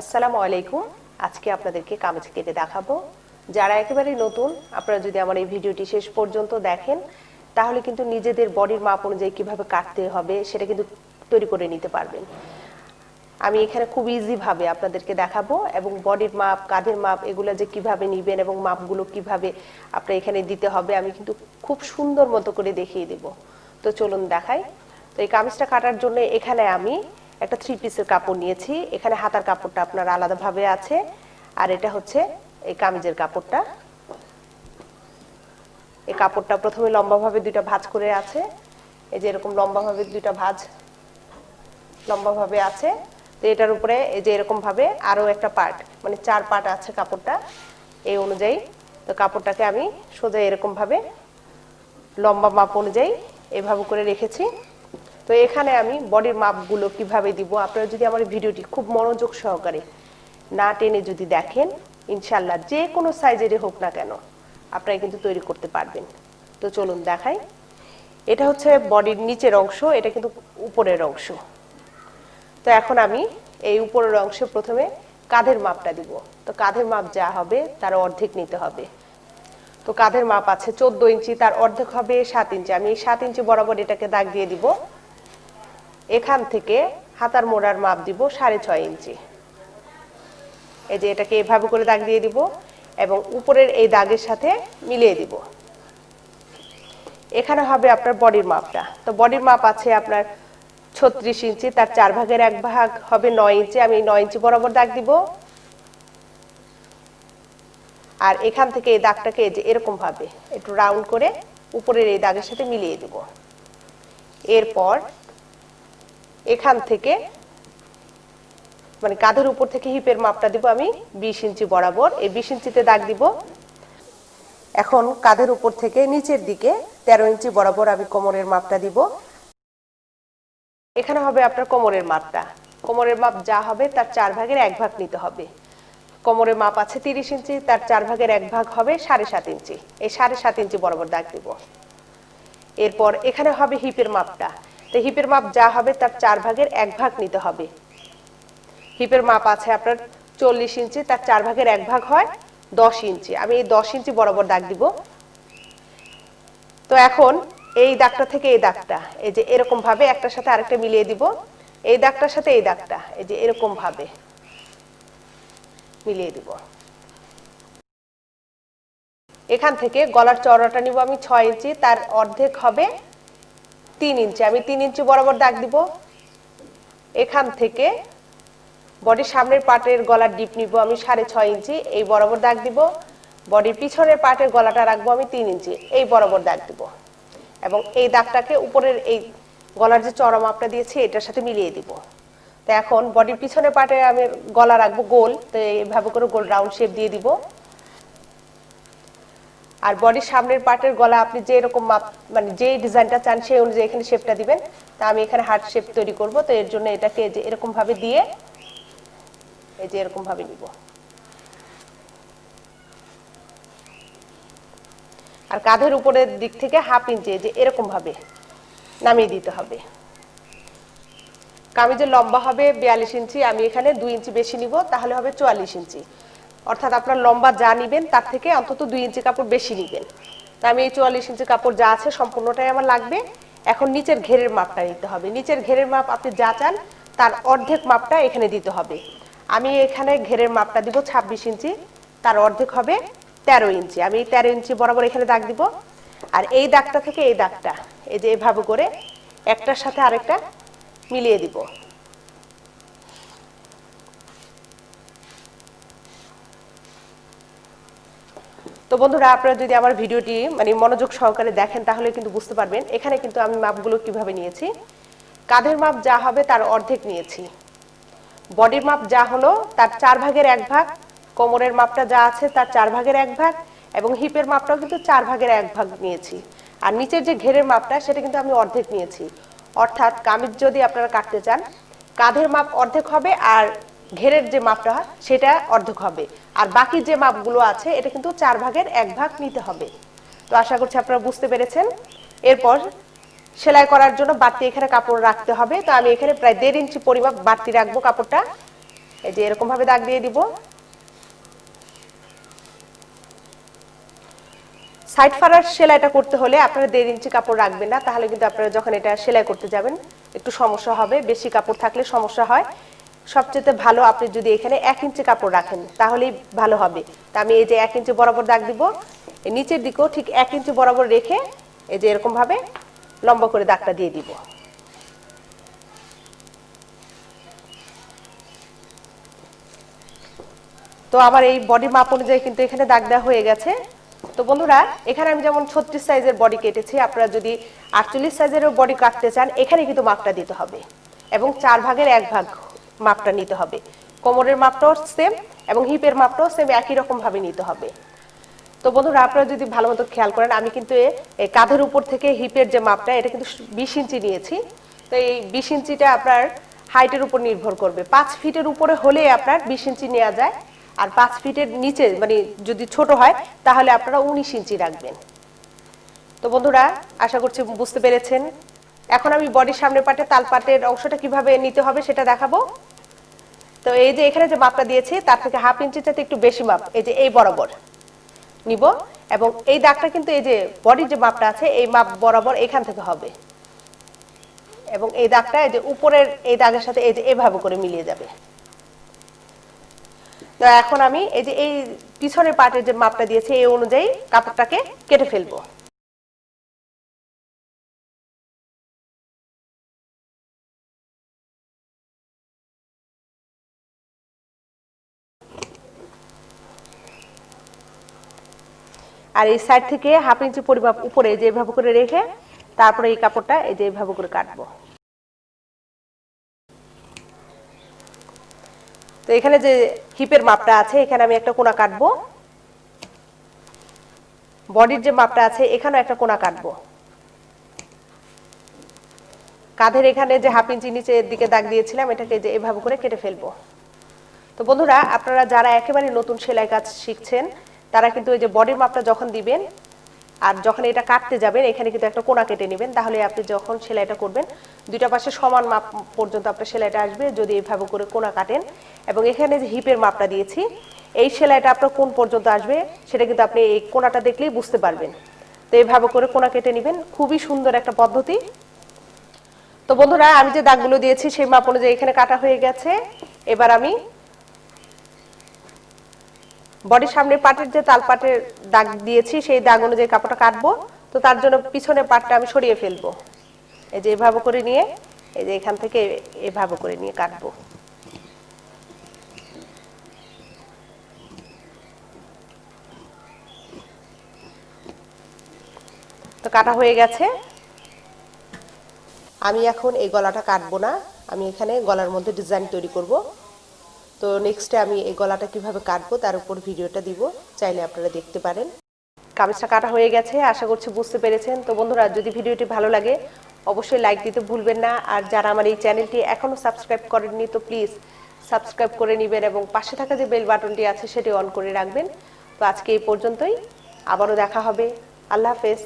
আসসালামু আলাইকুম। আজকে আপনাদেরকে কামিজ কেটে দেখাবো। যারা একেবারেই নতুন, আপনারা যদি আমার এই ভিডিওটি শেষ পর্যন্ত দেখেন, তাহলে কিন্তু নিজেদের বডির মাপ অনুযায়ী কীভাবে কাটতে হবে, সেটা কিন্তু তৈরি করে নিতে পারবেন। আমি এখানে খুব ইজিভাবে আপনাদেরকে দেখাবো এবং বডির মাপ, কাঁধের মাপ, এগুলো যে কীভাবে নিবেন এবং মাপগুলো কীভাবে আপনার এখানে দিতে হবে, আমি কিন্তু খুব সুন্দর মতো করে দেখিয়ে দেব। তো চলুন দেখাই। তো এই কামিজটা কাটার জন্য এখানে আমি একটা থ্রি পিসের কাপড় নিয়েছি। এখানে হাতার কাপড়টা আপনার আলাদাভাবে আছে। আর এটা হচ্ছে এই কামিজের কাপড়টা। এই কাপড়টা প্রথমে লম্বাভাবে দুইটা ভাঁজ করে আছে। এই যে এরকম লম্বাভাবে দুইটা ভাঁজ লম্বাভাবে আছে। তো এটার উপরে এই যে এরকম ভাবে আরও একটা পার্ট মানে চার পার্ট আছে কাপড়টা এই অনুযায়ী। তো কাপড়টাকে আমি সোজা এরকম ভাবে লম্বা মাপ অনুযায়ী এভাবে করে রেখেছি। তো এখানে আমি বডির মাপগুলো কীভাবে দিব? আপনারা যদি আমার ভিডিওটি খুব মনোযোগ সহকারে না টেনে যদি দেখেন ইনশাল্লাহ যে কোনো সাইজেরই হোক না কেন, আপনারা কিন্তু তৈরি করতে পারবেন। তো চলুন দেখাই। এটা হচ্ছে বডির নিচের অংশ, এটা কিন্তু উপরের অংশ। তো এখন আমি এই উপরের অংশে প্রথমে কাঁধের মাপটা দিব। তো কাঁধের মাপ যা হবে, তার অর্ধেক নিতে হবে। তো কাঁধের মাপ আছে চোদ্দ ইঞ্চি, তার অর্ধেক হবে সাত ইঞ্চি। আমি এই সাত ইঞ্চি বরাবর এটাকে দাগ দিয়ে দিব। এখান থেকে হাতার মোড়ার মাপ দিব সাড়ে ছয় ইঞ্চি। এই যে এটাকে এভাবে করে দাগ দিয়ে দিব এবং উপরের এই দাগের সাথে মিলিয়ে দিব। এখানে হবে আপনার বডির মাপটা। তো বডির মাপ আছে আপনার ছত্রিশ ইঞ্চি, তার চার ভাগের এক ভাগ হবে নয় ইঞ্চি। আমি নয় ইঞ্চি বরাবর দাগ দিব। আর এখান থেকে এই দাগটাকে যে এরকম ভাবে একটু রাউন্ড করে উপরের এই দাগের সাথে মিলিয়ে দিব। এরপর এখান থেকে মানে কাঁধের উপর থেকে হিপের মাপটা দিব আমি বিশ ইঞ্চি বরাবর। এই বিশ ইঞ্চিতে দাগ দিব। এখন কাঁধের উপর থেকে নিচের দিকে তেরো ইঞ্চি বরাবর আমি কোমরের মাপটা দিব। এখানে হবে আপনার কোমরের মাপটা। কোমরের মাপ যা হবে তার চার ভাগের এক ভাগ নিতে হবে। কোমরের মাপ আছে তিরিশ ইঞ্চি, তার চার ভাগের এক ভাগ হবে সাড়ে সাত ইঞ্চি। এই সাড়ে সাত ইঞ্চি বরাবর দাগ দিব। এরপর এখানে হবে হিপের মাপটা। তো হিপের মাপ যা হবে তার চার ভাগের এক ভাগ নিতে হবে। হিপের মাপ আছে আপনার চল্লিশ ইঞ্চি, তার চার ভাগের এক ভাগ হয় দশ ইঞ্চি। আমি এই দশ ইঞ্চি বরাবর দাগ দিব। তো এখন এই দাগটা থেকে এই দাগটা, এই যে এরকম ভাবে একটার সাথে আরেকটা মিলিয়ে দিব। এই দাগটার সাথে এই দাগটা, এই যে এরকম ভাবে মিলিয়ে দিব। এখান থেকে গলার চওড়াটা নিব আমি ছয় ইঞ্চি, তার অর্ধেক হবে তিন ইঞ্চি। আমি তিন ইঞ্চি বরাবর দাগ দিব। এখান থেকে বডির সামনের পাটের গলার ডিপ নিব আমি সাড়ে ছয় ইঞ্চি। এই বরাবর দাগ দিব। বডির পিছনের পাটের গলাটা রাখব আমি তিন ইঞ্চি। এই বরাবর দাগ দিব। এবং এই দাগটাকে উপরের এই গলার যে চড়া মাপটা দিয়েছি, এটার সাথে মিলিয়ে দিব। তো এখন বডির পিছনের পাটে আমি গলা রাখব গোল। তো এইভাবে করে গোল রাউন্ড শেপ দিয়ে দিব। আর বডির সামনের পার্টের গলা আপনি যে এরকম মাপ মানে যে ডিজাইনটা চান সেই অনুযায়ী এখানে শেপটা দিবেন। তা আমি এখানে হার্ট শেপ তৈরি করব। তো এর জন্য এটাকে যে এরকম ভাবে দিয়ে এই যে এরকম ভাবে নিব। আর কাঁধের উপরের দিক থেকে হাফ ইঞ্চি যে এরকম ভাবে নামিয়ে দিতে হবে। কামিজের লম্বা হবে বিয়াল্লিশ ইঞ্চি। আমি এখানে দুই ইঞ্চি বেশি নিব, তাহলে হবে চুয়াল্লিশ ইঞ্চি। অর্থাৎ আপনার লম্বা যা নিবেন, তার থেকে অন্তত দুই ইঞ্চি কাপড় বেশি নিবেন। আমি এই চুয়াল্লিশ ইঞ্চি কাপড় যা আছে সম্পূর্ণটাই আমার লাগবে। এখন নিচের ঘেরের মাপটা নিতে হবে। নিচের ঘেরের মাপ আপনি যা চান, তার অর্ধেক মাপটা এখানে দিতে হবে। আমি এখানে ঘেরের মাপটা দিব ছাব্বিশ ইঞ্চি, তার অর্ধেক হবে তেরো ইঞ্চি। আমি এই তেরো ইঞ্চি বরাবর এখানে দাগ দিব। আর এই দাগটা থেকে এই দাগটা, এই যে এভাবে করে একটার সাথে আরেকটা মিলিয়ে দিব। তো বন্ধুরা, আপনারা যদি আমার ভিডিওটি মানে মনোযোগ সহকারে দেখেন, তাহলে কিন্তু বুঝতে পারবেন, এখানে কিন্তু আমি মাপগুলো কীভাবে নিয়েছি। কাঁধের মাপ যা হবে, তার অর্ধেক নিয়েছি। বডির মাপ যা হলো, তার চার ভাগের এক ভাগ। কোমরের মাপটা যা আছে, তার চার ভাগের এক ভাগ। এবং হিপের মাপটাও কিন্তু চার ভাগের এক ভাগ নিয়েছি। আর নিচের যে ঘেরের মাপটা, সেটা কিন্তু আমি অর্ধেক নিয়েছি। অর্থাৎ কামিজ যদি আপনারা কাটতে চান, কাঁধের মাপ অর্ধেক হবে, আর ঘেরের যে মাপটা হয়, সেটা অর্ধেক হবে। আর বাকি যে মাপগুলো আছে, এটা কিন্তু চার ভাগের এক ভাগ নিতে হবে। তো আশা করছি আপনারা বুঝতে পেরেছেন। এরপর সেলাই করার জন্য বাড়তি এখানে কাপড় রাখতে হবে। তো আমি এখানে প্রায় দেড় ইঞ্চি পরিমাপ বাড়তি রাখব কাপড়টা। এই যে এরকম ভাবে দাগ দিয়ে দিব। সাইড ফাড়ার সেলাইটা করতে হলে আপনারা দেড় ইঞ্চি কাপড় রাখবেন না। তাহলে কিন্তু আপনারা যখন এটা সেলাই করতে যাবেন, একটু সমস্যা হবে। বেশি কাপড় থাকলে সমস্যা হয়। সবচেয়ে ভালো আপনি যদি এখানে এক ইঞ্চি কাপড় রাখেন, তাহলেই ভালো হবে। তা আমি এই যে এক ইঞ্চি বরাবর দাগ দিব নিচের দিকেও ঠিক এক ইঞ্চি বরাবর রেখে এই যে এরকম ভাবে লম্বা করে দাগটা দিয়ে দিব। তো আমার এই বডি মাপ অনুযায়ী কিন্তু এখানে দাগ দেওয়া হয়ে গেছে। তো বন্ধুরা, এখানে আমি যেমন ছত্রিশ সাইজের বডি কেটেছি, আপনারা যদি আটচল্লিশ সাইজের বডি কাটতে চান, এখানে কিন্তু মাপটা দিতে হবে। এবং চার ভাগের এক ভাগ মাপটা নিতে হবে। কোমরের মাপটাও সেম এবং হিপের মাপটাও সেম একই রকম ভাবে নিতে হবে। তো বন্ধুরা, আপনারা যদি ভালো মতো খেয়াল করেন, আমি কিন্তু কাঁধের উপর থেকে হিপের যে মাপটা, এটা কিন্তু বিশ ইঞ্চি নিয়েছি। তো এই বিশ ইঞ্চিটা আপনার হাইটের উপর নির্ভর করবে। পাঁচ ফিটের উপরে হলে আপনার বিশ ইঞ্চি নেওয়া যায়। আর পাঁচ ফিটের নিচে মানে যদি ছোট হয়, তাহলে আপনারা উনিশ ইঞ্চি রাখবেন। তো বন্ধুরা, আশা করছি বুঝতে পেরেছেন। এখন আমি বডির সামনের পাটে তাল পাটের অংশটা কীভাবে নিতে হবে সেটা দেখাবো। তো এই যে এখানে যে মাপটা দিয়েছি, তার থেকে হাফ ইঞ্চির চাইতে একটু বেশি মাপ, এই যে এই বরাবর নিব এবং এই দাগটা কিন্তু এই যে বডির যে মাপটা আছে, এই মাপ বরাবর এখান থেকে হবে এবং এই দাগটা এই যে উপরের এই দাগের সাথে এই যে এভাবে করে মিলিয়ে যাবে। তো এখন আমি এই যে এই পিছনের পার্টের যে মাপটা দিয়েছি, এই অনুযায়ী কাপড়টাকে কেটে ফেলব। আর এই সাইড থেকে হাফ ইঞ্চি পরিমাপ উপরে এই যে এভাবে করে রেখে তারপরে এই কাপড়টা এই যে এভাবে করে কাটবো। তো এখানে যে হিপের মাপটা আছে, এখানে আমি একটা কোনা কাটবো। বডির যে মাপটা আছে, এখানেও একটা কোনা কাটবো। কাঁধের এখানে যে হাফ ইঞ্চি নিচের দিকে দাগ দিয়েছিলাম, এটাকে যে এভাবে করে কেটে ফেলব। তো বন্ধুরা, আপনারা যারা একেবারে নতুন সেলাই কাজ শিখছেন তারা কিন্তু ওই যে বডির মাপটা যখন দিবেন আর যখন এটা কাটতে যাবেন, এখানে কিন্তু একটা কোনা কেটে নেবেন। তাহলে আপনি যখন সেলাইটা করবেন, দুইটা পাশে সমান মাপ পর্যন্ত আপনার সেলাইটা আসবে যদি এইভাবে করে কোনা কাটেন। এবং এখানে যে হিপের মাপটা দিয়েছি, এই সেলাইটা আপনার কোন পর্যন্ত আসবে, সেটা কিন্তু আপনি এই কোনাটা দেখলেই বুঝতে পারবেন। তো এইভাবে করে কোনা কেটে নেবেন, খুবই সুন্দর একটা পদ্ধতি। তো বন্ধুরা, আমি যে দাগগুলো দিয়েছি, সেই মাপ অনুযায়ী এখানে কাটা হয়ে গেছে। এবার আমি বডির সামনের পাটের যে তাল পাটের দাগ দিয়েছি, সেই দাগ অনুযায়ী কাপড়টা কাটবো। তো তার জন্য পিছনের পাটটা আমি সরিয়ে ফেলব। এই যে এভাবে করে নিয়ে, এই যে এখান থেকে এভাবে করে নিয়ে কাটবো। তো কাটা হয়ে গেছে। আমি এখন এই গলাটা কাটবো না। আমি এখানে গলার মধ্যে ডিজাইন তৈরি করব। তো নেক্সটে আমি এই গলাটা কীভাবে কাটবো তার উপর ভিডিওটা দিব। চাইলে আপনারা দেখতে পারেন। কামিজটা কাটা হয়ে গেছে, আশা করছি বুঝতে পেরেছেন। তো বন্ধুরা, যদি ভিডিওটি ভালো লাগে, অবশ্যই লাইক দিতে ভুলবেন না। আর যারা আমার এই চ্যানেলটি এখনও সাবস্ক্রাইব করেননি, তো প্লিজ সাবস্ক্রাইব করে নেবেন এবং পাশে থাকা যে বেল বাটনটি আছে, সেটি অন করে রাখবেন। তো আজকে এই পর্যন্তই। আবারও দেখা হবে। আল্লাহ হাফেজ।